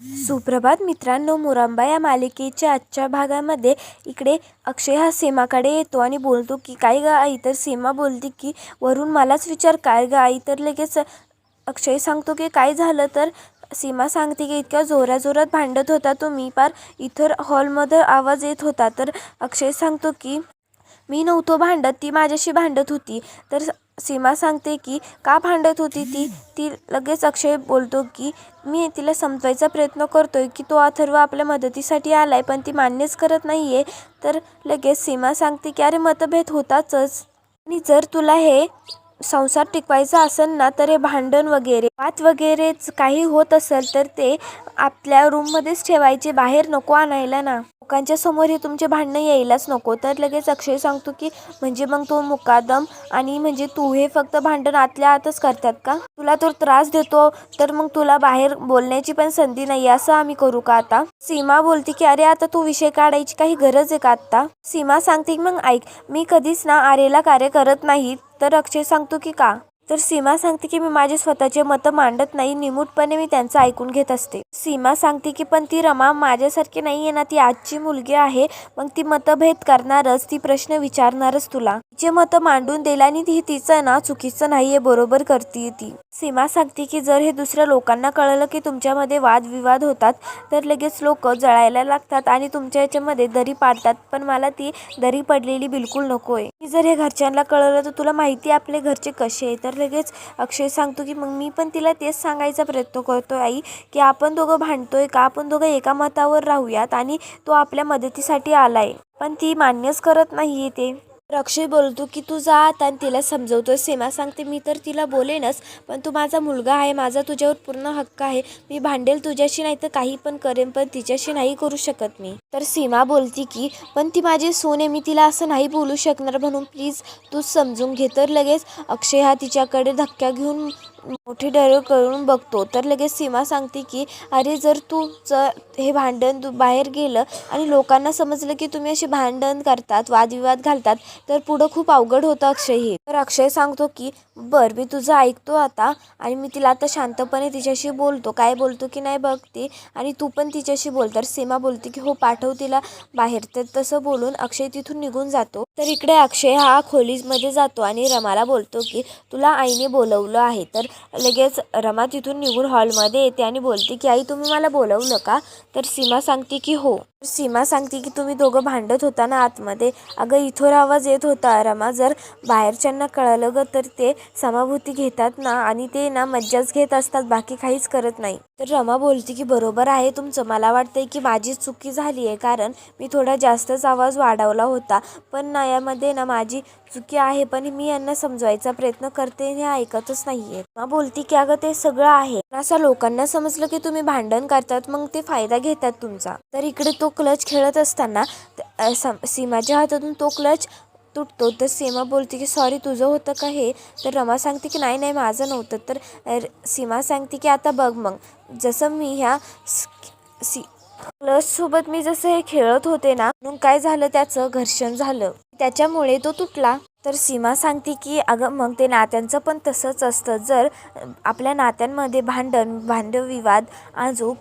सुप्रभात मित्रांनो मुरंबा या मालिकेच्या आजच्या भागामध्ये इकडे अक्षय हा सीमाकडे येतो आणि बोलतो की काय गं आई तर सीमा बोलते की वरून मलाच विचार काय गं आई तर लगेच अक्षय सांगतो की काय झालं? तर सीमा सांगते की इतक्या जोराजोरात भांडत होता तुम्ही पार इतर हॉलमध्ये आवाज येत होता. तर अक्षय सांगतो की मी नव्हतो भांडत ती माझ्याशी भांडत होती. तर सीमा सांगते की का भांडत होती ती? ती लगेच अक्षय बोलतो की मी तिला समजवायचा प्रयत्न करतोय की तो अथर्व आपल्या मदतीसाठी आलाय पण ती मान्यच करत नाहीये. तर लगेच सीमा सांगते की अरे मतभेद होतातच. आणि जर तुला हे संसार टिकवायचा असेल ना तर हे भांडण वगैरे वाद वगैरेच काही होत असेल तर ते आपल्या रूममध्येच ठेवायचे बाहेर नको आणायला ना. लोकांच्या समोर हे तुमचे भांडणं यायलाच नको. तर लगेच अक्षय सांगतो की म्हणजे मग तो मुकादम आणि म्हणजे तू हे फक्त भांडण आतल्या आतच करतात का? तुला तो त्रास देतो तर मग तुला बाहेर बोलण्याची पण संधी नाही. असं आम्ही करू का आता? सीमा बोलते की अरे आता तू विषय काढायची काही गरज आहे का आता सीमा सांगते की मग ऐक मी कधीच ना आरेला कार्य करत नाही. तर अक्षय सांगतो की का? तर सीमा सांगते की मी माझे स्वतःचे मतं मांडत नाही निमूटपणे मी त्यांचं ऐकून घेत असते. सीमा सांगते की पण ती रमा माझ्यासारखी नाही आहे ना ती आजची मुलगी आहे मग ती मतभेद करणारच ती प्रश्न विचारणारच तुला. तिचे मतं मांडून देलानी आणि ती तिचं ना चुकीचं नाहीये बरोबर करते ती. सीमा सांगते की जर हे दुसऱ्या लोकांना कळलं की तुमच्यामध्ये वादविवाद होतात तर लगेच लोक जळायला लागतात आणि तुमच्या याच्यामध्ये दरी पाडतात. पण मला ती दरी पडलेली बिलकुल नकोय. मी जर हे घरच्यांना कळलं तर तुला माहिती आहे आपले घरचे कसे आहे. तर लगेच अक्षय सांगतो की मग मी पण तिला तेच सांगायचा प्रयत्न करतोय आई की आपण दोघं भांडतोय का? आपण दोघं एका मतावर राहूयात आणि तो आपल्या मदतीसाठी आलाय. पण ती मान्यच करत नाहीये ते. अक्षय बोलतो की तू जा आता आणि तिला समजवतो सीमा सांगते मी तर तिला बोलेनच पण तू माझा मुलगा आहे. माझा तुझ्यावर पूर्ण हक्क आहे. मी भांडेल तुझ्याशी नाही तर काही पण करेन पण तिच्याशी नाही करू शकत मी. तर सीमा बोलती की पण ती माझी सून आहे. मी तिला असं नाही बोलू शकणार. म्हणून प्लीज तू समजून घे. तर लगेच अक्षय हा तिच्याकडे धक्का घेऊन मोठी डर करून बघतो. तर लगेच सीमा सांगते की अरे जर तुमचं हे भांडण तू बाहेर गेलं आणि लोकांना समजलं की तुम्ही असे भांडण करतात वादविवाद घालतात तर पुढं खूप अवघड होतं अक्षय हे. तर अक्षय सांगतो की बर मी तुझं ऐकतो आता आणि मी तिला आता शांतपणे तिच्याशी बोलतो. काय बोलतो की नाही बघते आणि तू पण तिच्याशी बोल. तर सीमा बोलते की हो पाठव तिला बाहेर. तर तसं बोलून अक्षय तिथून निघून जातो. तर इकडे अक्षय हा खोलीमध्ये जातो आणि रमाला बोलतो की तुला आईने बोलवलं आहे. तर लगेच रमा तिथून निघून हॉलमध्ये येते आणि बोलते की आई तुम्ही मला बोलवलं का तर सीमा सांगते की हो. सीमा सांगते की तुम्ही दोघं भांडत होता ना आतमध्ये. अगं इथोर आवाज येत होता रमा. जर बाहेरच्यांना कळलं ग तर ते समाभूती घेतात ना आणि ते ना मज्जाच घेत असतात बाकी काहीच करत नाही. तर रमा बोलते की बरोबर आहे तुमचं. मला वाटतंय की माझी चुकी झाली आहे कारण मी थोडा जास्तच आवाज वाढवला होता. पण ना यामध्ये ना माझी चुकी आहे पण मी यांना समजवायचा प्रयत्न करते हे ऐकतच नाहीये. रमा बोलती की अगं ते सगळं आहे. असं लोकांना समजलं की तुम्ही भांडण करतात मग ते फायदा घेतात तुमचा. तर इकडे तो क्लच खेळत असताना सम- सीमाच्या हातातून तो क्लच तुटतो. तर सीमा बोलते की सॉरी तुझं होतं का हे? तर रमा सांगते की नाही नाही माझं नव्हतं. तर सीमा सांगते की आता बघ मग जसं मी ह्या सी क्लचसोबत मी जसं हे खेळत होते ना म्हणून काय झालं त्याचं? घर्षण झालं. त्याच्यामुळे तो तुटला. तर सीमा सांगते की अगं मग ते नात्यांचं पण तसंच असतं. जर आपल्या नात्यांमध्ये भांडण भांडविवाद आजूक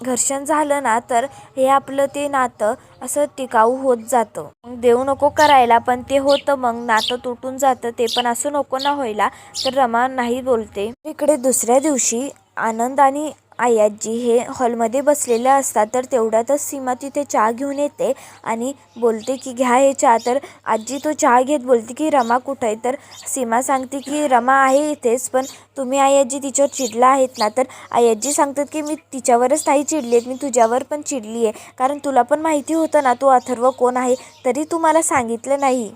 घर्षण झालं ना तर हे आपलं ते नातं असं टिकाऊ होत जातं. मग देऊ नको करायला पण ते होतं. मग नातं तुटून जातं. ते पण असं नको ना व्हायला. तर रमा नाही बोलते. इकडे दुसऱ्या दिवशी आनंद आणि आयाजी हे हॉलमध्ये बसलेले असतात तर तेवढ्यातच सीमा तिथे चहा घेऊन येते आणि बोलते की घ्या हे चहा. तर आजी तो चहा घेत बोलते की रमा कुठं आहे? तर सीमा सांगते की रमा आहे इथेच पण तुम्ही आयाजी तिच्यावर चिडला आहेत ना? तर आयाजी सांगतात की मी तिच्यावरच नाही चिडली आहेत मी तुझ्यावर पण चिडली आहे कारण तुला पण माहिती होतं ना तो अथर्व कोण आहे तरी तू मला सांगितलं नाही.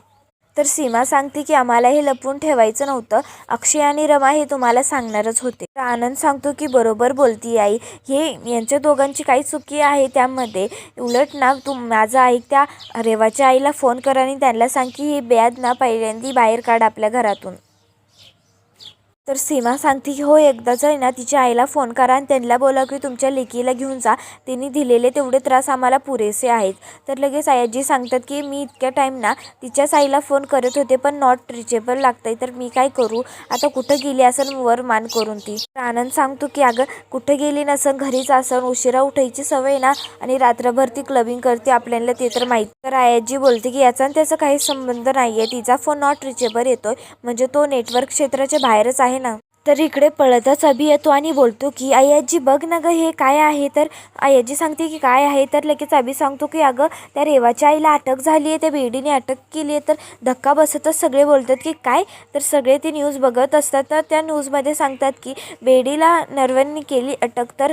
तर सीमा सांगते की आम्हाला हे लपवून ठेवायचं नव्हतं. अक्षय आणि रमा हे तुम्हाला सांगणारच होते. तर आनंद सांगतो की बरोबर बोलती आई. हे यांच्या दोघांची काही चुकी आहे त्यामध्ये. उलट ना तू माझं आई त्या रेवाच्या आईला फोन कर आणि त्यांना सांग की ही ब्याद ना पहिल्यांदी बाहेर काढ आपल्या घरातून. तर सीमा सांगते की हो एकदाच आहे ना तिच्या आईला फोन करा आणि त्यांना बोला की तुमच्या लेकीला घेऊन जा. त्यांनी दिलेले तेवढे त्रास आम्हाला पुरेसे आहेत. तर लगेच आयाजी सांगतात की मी इतक्या टाईम ना तिच्याच आईला फोन करत होते पण नॉट रिचेबल लागतंय. तर मी काय करू? आता कुठं गेली असं वर मान करून ती? तर आनंद सांगतो की अगं कुठं गेली नसन? घरीच असन. उशिरा उठायची सवय ना आणि रात्रभर ती क्लबिंग करते आपल्याला ते तर माहीत. तर आयाजी बोलते की याचा आणि त्याचा काही संबंध नाही आहे तिचा फोन नॉट रिचेबल येतोय. म्हणजे तो नेटवर्क क्षेत्राच्या बाहेरच आहे ना? तर इकडे पळतच अभि येतो आणि बोलतो की आई आजी बघ ना गं हे काय आहे? तर आई आजी सांगते की काय आहे? तर लगेच अभि सांगतो की अगं त्या रेवाच्या आईला अटक झाली आहे त्या बेडीने अटक केली आहे. तर धक्का बसतच सगळे बोलतात की काय? तर सगळे ती न्यूज बघत असतात. तर त्या न्यूजमध्ये सांगतात की बेडीला नर्वनने केली अटक. तर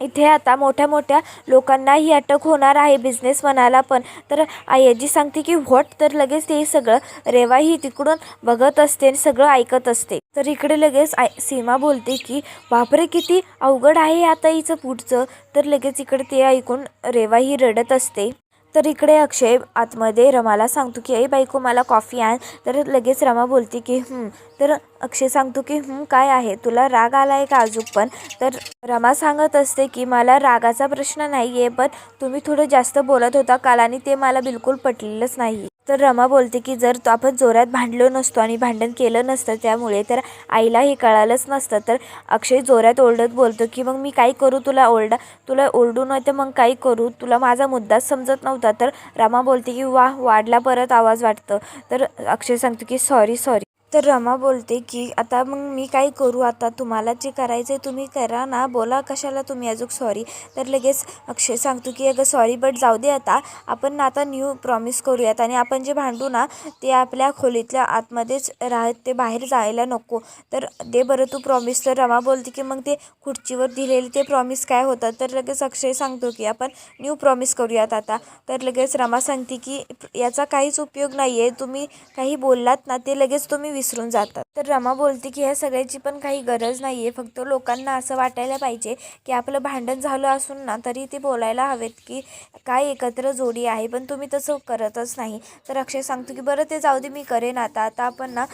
इथे आता मोठ्या मोठ्या लोकांनाही अटक होणार आहे बिझनेसमॅनाला पण. तर आयाजी सांगते की व्हॉट? तर लगेच ते सगळं रेवा ही तिकडून बघत असते आणि सगळं ऐकत असते. तर इकडे लगेच आय सीमा बोलते की बापरे किती अवघड आहे आता हिचं पुढचं. तर लगेच इकडे ते ऐकून रेवा ही रडत असते. तर इकडे अक्षय आतमध्ये रमाला सांगतो की आई बायको मला कॉफी आण. तर लगेच रमा बोलते की "हं." तर अक्षय सांगतो की "हं, काय आहे? तुला राग आला आहे का अजून पण? तर रमा सांगत असते की मला रागाचा प्रश्न नाही आहे पण तुम्ही थोडं जास्त बोलत होता काल आणि ते मला बिलकुल पटलेलंच नाही तर रमा बोलते की जर तो आपण जोरात भांडलो नसतो आणि भांडण केलं नसतं त्यामुळे तर आईला हे कळालंच नसतं. तर अक्षय जोरात ओरडत बोलतो की मग मी काय करू तुला ओरडा तुला ओरडू नाही तर मग काय करू? तुला माझा मुद्दाच समजत नव्हता. तर रमा बोलते की वा वाढला परत आवाज वाटतं. तर अक्षय सांगतो की सॉरी सॉरी. तर रमा बोलते की आता मग मी काय करू? आता तुम्हाला जे करायचं आहे तुम्ही करा ना. बोला कशाला तुम्ही अजून सॉरी तर लगेच अक्षय सांगतो की अगं सॉरी बट जाऊ दे आता. आपण ना आता न्यू प्रॉमिस करूयात आणि आपण जे भांडू ना ते आपल्या खोलीतल्या आतमध्येच राहत ते बाहेर जायला नको. तर दे बरं तू प्रॉमिस तर रमा बोलते की मग ते खुर्चीवर दिलेले ते प्रॉमिस काय होतं तर लगेच अक्षय सांगतो की आपण न्यू प्रॉमिस करूयात आता. तर लगेच रमा सांगते की याचा काहीच उपयोग नाही आहे तुम्ही काही बोललात ना ते लगेच तुम्ही विसरून जातात. तर रमा बोलते की ह्या सगळ्याची पण काही गरज नाही आहे फक्त लोकांना असं वाटायला पाहिजे की आपलं भांडण झालं असून ना तरी ते बोलायला हवेत की काय एकत्र जोडी आहे. पण तुम्ही तसं करतच नाही. तर अक्षय सांगतो की बरं ते जाऊ दे मी करेन आता. आता आपण ना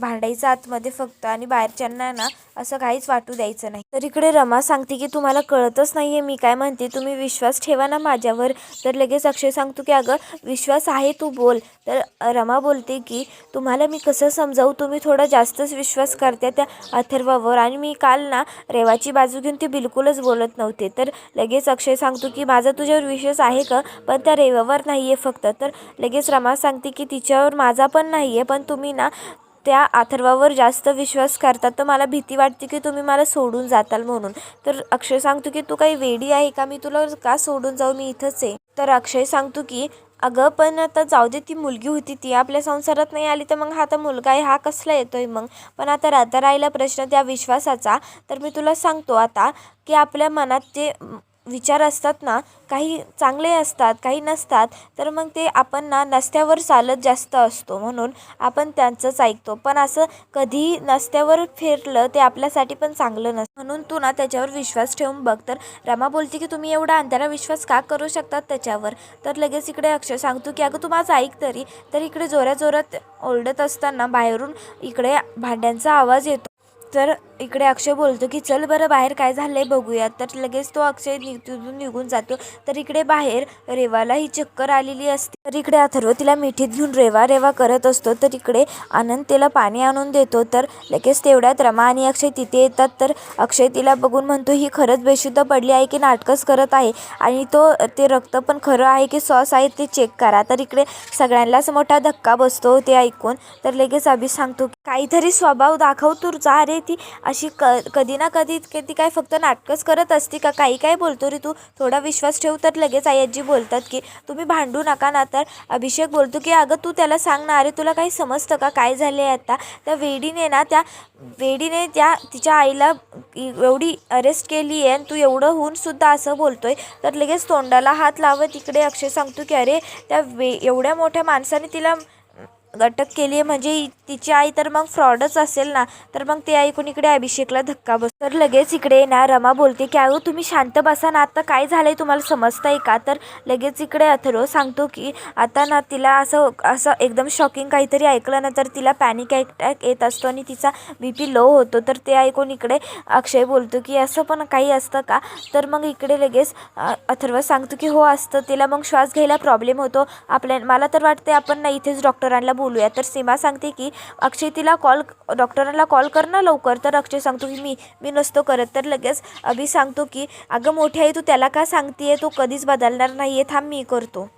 भांडायचं आतमध्ये फक्त आणि बाहेरच्यांना ना असं काहीच वाटू द्यायचं नाही. तर इकडे रमा सांगते की तुम्हाला कळतच नाही आहे मी काय म्हणते? तुम्ही विश्वास ठेवा ना माझ्यावर. तर लगेच अक्षय सांगतो की अगं विश्वास आहे तू बोल. तर रमा बोलते की तुम्हाला मी कसं समजा तुम्ही थोडा जास्तच विश्वास करते त्या अथर्वावर. आणि मी काल ना रेवाची बाजू घेऊन ते बिलकुलच बोलत नव्हते. तर लगेच अक्षय सांगतो की माझा तुझ्यावर विश्वास आहे का? पण त्या रेवावर नाही आहे फक्त. तर लगेच रमा सांगते की तिच्यावर माझा पण नाही आहे पण तुम्ही ना त्या अथर्वावर जास्त विश्वास करतात तर मला भीती वाटते की तुम्ही मला सोडून जाताल म्हणून. तर अक्षय सांगतो की तू काही वेडी आहे का? मी तुला का सोडून जाऊ? मी इथंच आहे. तर अक्षय सांगतो की अगं पण आता जाऊ दे ती मुलगी होती ती आपल्या संसारात नाही आली तर मग हा तर मुलगा आहे हा कसला येतोय मग? पण आता राहता राहिला प्रश्न त्या विश्वासाचा. तर मी तुला सांगतो आता की आपल्या मनात जे विचार असतात ना काही चांगले असतात काही नसतात तर मग ते आपण ना नसत्यावर चालत जास्त असतो. म्हणून आपण त्यांचंच ऐकतो. पण असं कधी नसत्यावर फिरलं ते आपल्यासाठी पण चांगलं नसतं. म्हणून तू ना त्याच्यावर विश्वास ठेवून बघ. तर रमा बोलते की तुम्ही एवढा अंधारा विश्वास का करू शकतात त्याच्यावर? तर लगेच इकडे अक्षय सांगतो की अगं तू माझं ऐक तरी. तर इकडे जोरात जोरात ओरडत असताना बाहेरून इकडे भांड्यांचा आवाज येतो. तर इकडे अक्षय बोलतो की चल बरं बाहेर काय झालंय बघूया तर लगेच तो अक्षय नि तिथून निघून जातो. तर इकडे बाहेर रेवाला ही चक्कर आलेली असते. तर इकडे अथर्व तिला मिठीत घेऊन रेवा रेवा करत असतो. तर इकडे आनंद तिला पाणी आणून देतो. तर लगेच तेवढ्यात रमा आणि अक्षय तिथे येतात. तर अक्षय तिला बघून म्हणतो ही खरंच बेशुद्ध पडली आहे की नाटकच करत आहे? आणि तो ते रक्त पण खरं आहे की सॉस आहे ते चेक करा. तर इकडे सगळ्यांनाच मोठा धक्का बसतो ते ऐकून. तर लगेच अभि सांगतो काहीतरी स्वभाव दाखव तुझा अरे ती. अशी क कधी ना कधी ती काय फक्त नाटकंच करत असते का? काही काय बोलतो रे तू? थोडा विश्वास ठेव तर लगेच आई आजी बोलतात की तुम्ही भांडू नका ना तर. अभिषेक बोलतो की अगं तू त्याला सांग ना अरे तुला काही समजतं का? काय झाले आता? त्या वेडीने ना त्या वेडीने त्या तिच्या आईला एवढी अरेस्ट केली आहे आणि तू एवढं होऊन सुद्धा असं बोलतोय तर लगेच तोंडाला हात लावत इकडे अक्षय सांगतो की अरे त्या वे एवढ्या मोठ्या माणसाने तिला अटक केली आहे. म्हणजे तिची आई तर मग फ्रॉडच असेल ना तर मग ते ऐकून इकडे अभिषेकला धक्का बस तर लगेच इकडे ना रमा बोलते की अहो तुम्ही शांत बसा ना. आता काय झालंय तुम्हाला समजतंय का? तर लगेच इकडे अथर्व सांगतो की आता ना तिला असं असं एकदम शॉकिंग काहीतरी ऐकलं ना तर तिला पॅनिक अटॅक येत असतो आणि तिचा बी पी लो होतो. तर ते ऐकून इकडे अक्षय बोलतो की असं पण काही असतं का? तर मग इकडे लगेच अथर्व सांगतो की हो असतं. तिला मग श्वास घ्यायला प्रॉब्लेम होतो. आपल्या मला तर वाटते आपण ना इथेच डॉक्टरांना बोलूया. तर सीमा सांगते की अक्षय तिला कॉल डॉक्टरांना कॉल कर ना लवकर. तर अक्षय सांगतो की मी मी नसतो करत. तर लगेच अभि सांगतो की अगं मोठी आई तू त्याला का सांगते तो कधीच बदलणार नाही आहे थांब मी करतो.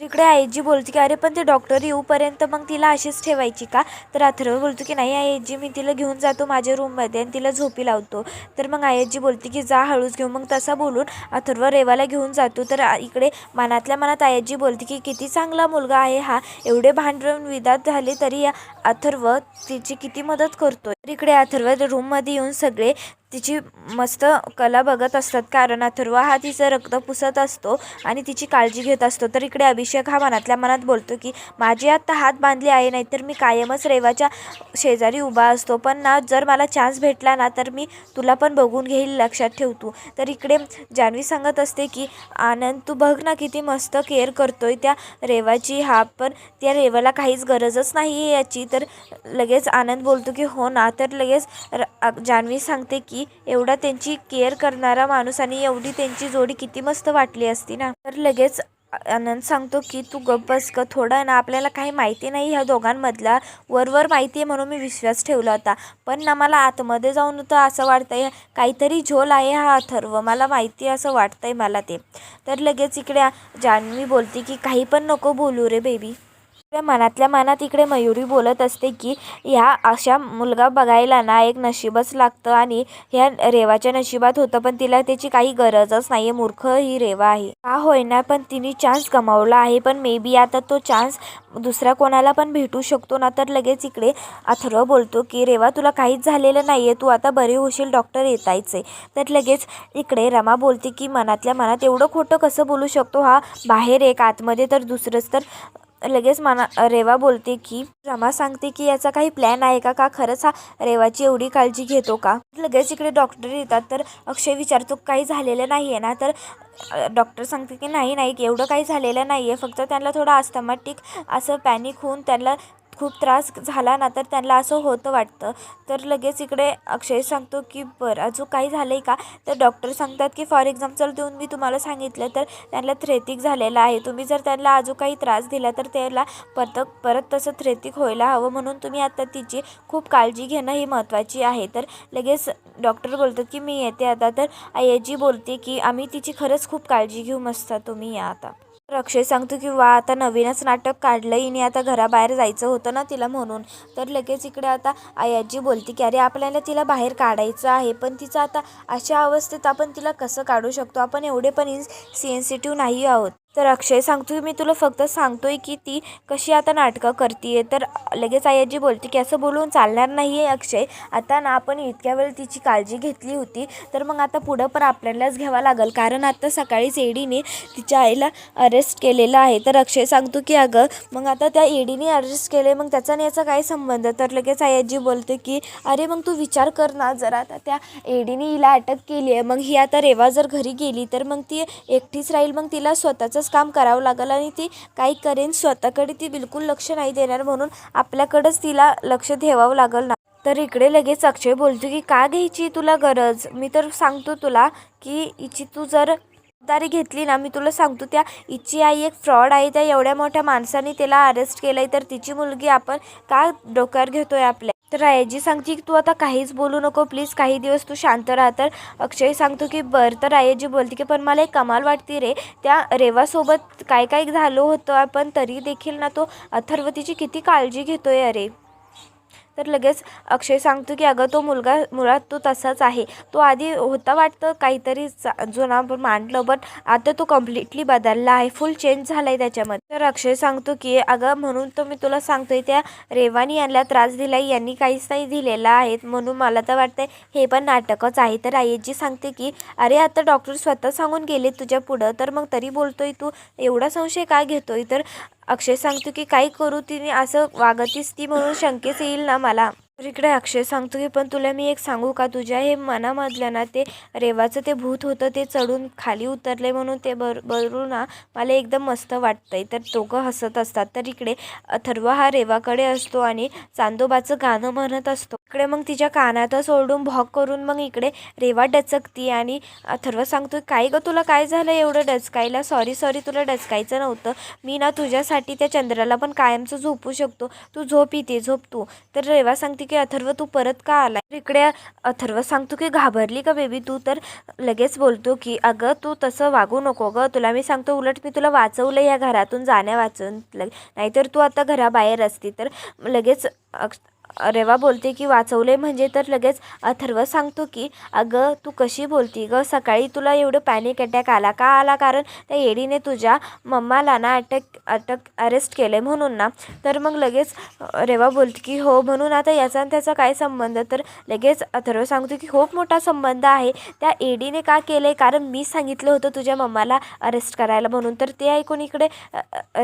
इकडे आईजी बोलते की अरे पण ते डॉक्टर येऊपर्यंत मग तिला अशीच ठेवायची का? तर अथर्व बोलतो की नाही आईजी मी तिला घेऊन जातो माझ्या रूममध्ये आणि तिला झोपी लावतो. तर मग आईजी बोलते की जा हळूच घेऊ मग तसा बोलून अथर्व रेवाला घेऊन जातो. तर इकडे मनातल्या मनात आईजी बोलते की किती चांगला मुलगा आहे हा. एवढे भांडण विदात झाले तरी या अथर्व तिची किती मदत करतो तर इकडे अथर्व रूममध्ये येऊन सगळे तिची मस्त कला बघत असतात. कारण अथर्व हा तिचं रक्त पुसत असतो आणि तिची काळजी घेत असतो. तर इकडे अभिषेक हा मनातल्या मनात बोलतो की माझी आत्ता हात बांधले आहे नाहीतर मी कायमच रेवाच्या शेजारी उभा असतो. पण ना जर मला चान्स भेटला ना तर मी तुला पण बघून घेईल लक्षात ठेव तू. तर इकडे जान्हवी सांगत असते की आनंद तू बघ ना किती मस्त केअर करतोय त्या रेवाची. हा पण त्या रेवाला काहीच गरजच नाही आहे याची. तर लगेच आनंद बोलतो की हो ना. तर लगेच र- जान्हवी सांगते की एवढा त्यांची केअर करणारा माणूस आणि एवढी त्यांची जोडी किती मस्त वाटली असती ना. तर लगेच आनंद सांगतो की तू गप्प बस ग थोडं ना आपल्याला काही माहिती नाही ह्या दोघांमधला. वरवर माहिती आहे म्हणून मी विश्वास ठेवला होता. पण ना मला आतमध्ये जाऊन तर असं वाटतंय काहीतरी झोल आहे हा अथर्व मला माहिती आहे असं वाटतंय मला ते. तर लगेच इकडे जान्हवी बोलते की काही पण नको बोलू रे बेबी. त्या मनातल्या मनात इकडे मयुरी बोलत असते की ह्या अशा मुलगा बघायला ना एक नशीबच लागतं आणि ह्या रेवाच्या नशिबात होतं पण तिला त्याची काही गरजच नाही आहे मूर्ख ही रेवा आहे. का होईना पण तिने चान्स गमावला आहे. पण मे बी आता तो चान्स दुसऱ्या कोणाला पण भेटू शकतो ना तर लगेच इकडे अथर्व बोलतो की रेवा तुला काहीच झालेलं नाही आहे तू आता बरी होशील डॉक्टर येतायच. आहे तर लगेच इकडे रमा बोलते की मनातल्या मनात एवढं खोटं कसं बोलू शकतो? हा बाहेर एक आतमध्ये तर दुसरंच तर लगेच मना रेवा बोलते की रमा सांगते की याचा काही प्लॅन आहे का? का खरंच हा रेवाची एवढी काळजी घेतो का? लगेच इकडे डॉक्टर येतात तर अक्षय विचारतो काही झालेलं नाही आहे ना? तर डॉक्टर सांगते की नाही नाही एवढं काही झालेलं नाही आहे फक्त त्यांना थोडं अस्थमॅटिक असं पॅनिक होऊन त्यांना खूप त्रास झाला ना तर त्यांना असं होतं वाटतं. तर लगेच इकडे अक्षय सांगतो की बरं अजून काही झालं आहे का? तर डॉक्टर सांगतात की फॉर एक्झाम्पल देऊन मी तुम्हाला सांगितलं तर त्यांना थ्रेटिक झालेलं आहे. तुम्ही जर त्यांना अजून काही त्रास दिला तर त्याला परत परत तसं थ्रेटिक व्हायला हवं. म्हणून तुम्ही आता तिची खूप काळजी घेणं ही महत्त्वाची आहे. तर लगेच डॉक्टर बोलतात की मी येते आता. तर आयजी बोलते की आम्ही तिची खरंच खूप काळजी घेऊ मस्त तुम्ही या आता. तर अक्षय सांगतो की वा आता नवीनच नाटक काढलं हिने आता घराबाहेर जायचं होतं ना तिला म्हणून. तर लगेच इकडे आता आयाजी बोलते की अरे आपल्याला तिला बाहेर काढायचं आहे. पण तिचं आता अशा अवस्थेत आपण तिला कसं काढू शकतो? आपण एवढे पण सेन्सिटिव्ह नाही आहोत. तर अक्षय सांगतो की मी तुला फक्त सांगतोय की ती कशी आता नाटकं करते तर लगेच आयाजी बोलते की असं बोलून चालणार नाही आहे अक्षय. आता ना आपण इतक्या वेळ तिची काळजी घेतली होती तर मग आता पुढं पण आपल्यालाच घ्यावं लागेल. कारण आता सकाळीच एडीने तिच्या आईला अरेस्ट केलेलं आहे. तर अक्षय सांगतो की अगं मग आता त्या एडीने अरेस्ट केले मग त्याचा आणि याचा काय संबंध? तर लगेच आयाजी बोलते की अरे मग तू विचार कर ना जरा. आता त्या एडीने हिला अटक केली आहे मग ही आता रेवा जर घरी गेली तर मग ती एकटीच राहील. मग तिला स्वतःचं स्वतःचंच काम करावं लागेल आणि ती काही करेन स्वतःकडे ती बिलकुल लक्ष नाही देणार म्हणून आपल्याकडंच तिला लक्ष ठेवावं लागेल ना. तर इकडे लगेच अक्षय बोलतो की का घ्यायची तुला गरज? मी तर सांगतो तुला की हिची तू जर दारी घेतली ना मी तुला सांगतो त्या हिची आई एक फ्रॉड आहे त्या एवढ्या मोठ्या माणसाने तिला अरेस्ट केलं आहे तर तिची मुलगी आपण का डोक्यावर घेतोय आपल्या? तर आयजी सांगते की तू आता काहीच बोलू नको प्लीज काही दिवस तू शांत राहा. तर अक्षय सांगतो की बरं. तर आयजी बोलते की पण मला एक कमाल वाटते रे त्या रेवासोबत काय काय झालं होतं आपण तरी देखील ना तो अथर्वतीची किती काळजी घेतोय अरे. तर लगेच अक्षय सांगतो की अगं तो मुलगा मुळात तो तसाच आहे. तो आधी होता वाटतं काहीतरी चा- जुना पण मांडलं बट आता तो कम्प्लिटली बदलला आहे. फुल चेंज झाला आहे त्याच्यामध्ये. तर अक्षय सांगतो की अगं म्हणून तर मी तुला सांगतोय त्या रेवानी यांना त्रास दिला यांनी काहीच नाही दिलेला आहे म्हणून मला तर वाटतंय हे पण नाटकच आहे. तर आईजी सांगते की अरे आता डॉक्टर स्वतः सांगून गेले तुझ्या पुढं. तर मग तरी बोलतोय तू. एवढा संशय का घेतोय? तर अक्षय सांगतो की काही करू तिने असं वागतीस ती म्हणून शंकेस येईल ना मला. तर इकडे अक्षय सांगतो की पण तुला मी एक सांगू का? तुझ्या हे मनामधलं ना ते रेवाचं ते भूत होतं ते चढून खाली उतरले म्हणून ते बर बरू ना मला एकदम मस्त वाटतंय. तर दोघं हसत असतात. तर इकडे अथर्व हा रेवाकडे असतो आणि चांदोबाचं गाणं म्हणत असतो. इकडे मग तिच्या कानातच ओरडून भॉक करून मग इकडे रेवा डचकती आणि अथर्व सांगतो काय गं तुला काय झालं एवढं डचकायला? सॉरी सॉरी तुला डचकायचं नव्हतं. मी ना तुझ्यासाठी त्या चंद्राला पण कायमचं झोपू शकतो. तू झोप इथे झोप तू. तर रेवा सांगते की अथर्व तू परत का आला इकडे अथर्व सांगतो की घाबरली का बेबी तू? तर लगेच बोलतो की अगं तू तसं वागू नको गं. तुला मी सांगतो उलट मी तुला वाचवलं या घरातून जाण्या वाचून. नाहीतर तू आता घराबाहेर असती. तर लगेच रेवा बोलते की वाचवले म्हणजे तर लगेच अथर्व सांगतो की अगं तू कशी बोलती गं? सकाळी तुला एवढं पॅनिक अटॅक आला का आला? कारण त्या येडीने तुझ्या मम्माला ना अटॅक अटक अरेस्ट केलं म्हणून ना. तर मग लगेच रेवा बोलते की हो म्हणून आता याचा आणि त्याचा काय संबंध? तर लगेच अथर्व सांगतो की खूप मोठा संबंध आहे. त्या एडीने का केलं आहे कारण मी सांगितलं होतं तुझ्या मम्माला अरेस्ट करायला म्हणून. तर ते ऐकून इकडे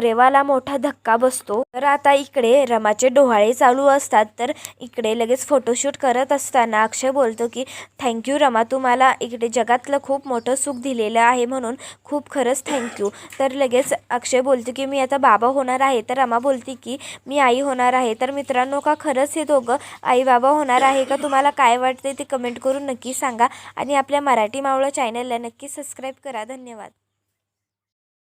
रेवाला मोठा धक्का बसतो. तर आता इकडे रमाचे डोहाळे चालू असतात. तर इकडे लगेच फोटोशूट करत असताना अक्षय बोलतो की थँक्यू रमा. तू मला इकडे जगातलं खूप मोठं सुख दिलेलं आहे म्हणून खूप खरंच थँक्यू तर लगेच अक्षय बोलतो की मी आता बाबा होणार आहे. तर रमा बोलते की मी आई होणार आहे. तर मित्रांनो का खरंच हे दोघं आई बाबा होणार आहे का तुम्हाला काय वाटते ते कमेंट करून नक्की सांगा. आणि आपल्या मराठी मावळं चॅनलला नक्की सबस्क्राईब करा. धन्यवाद.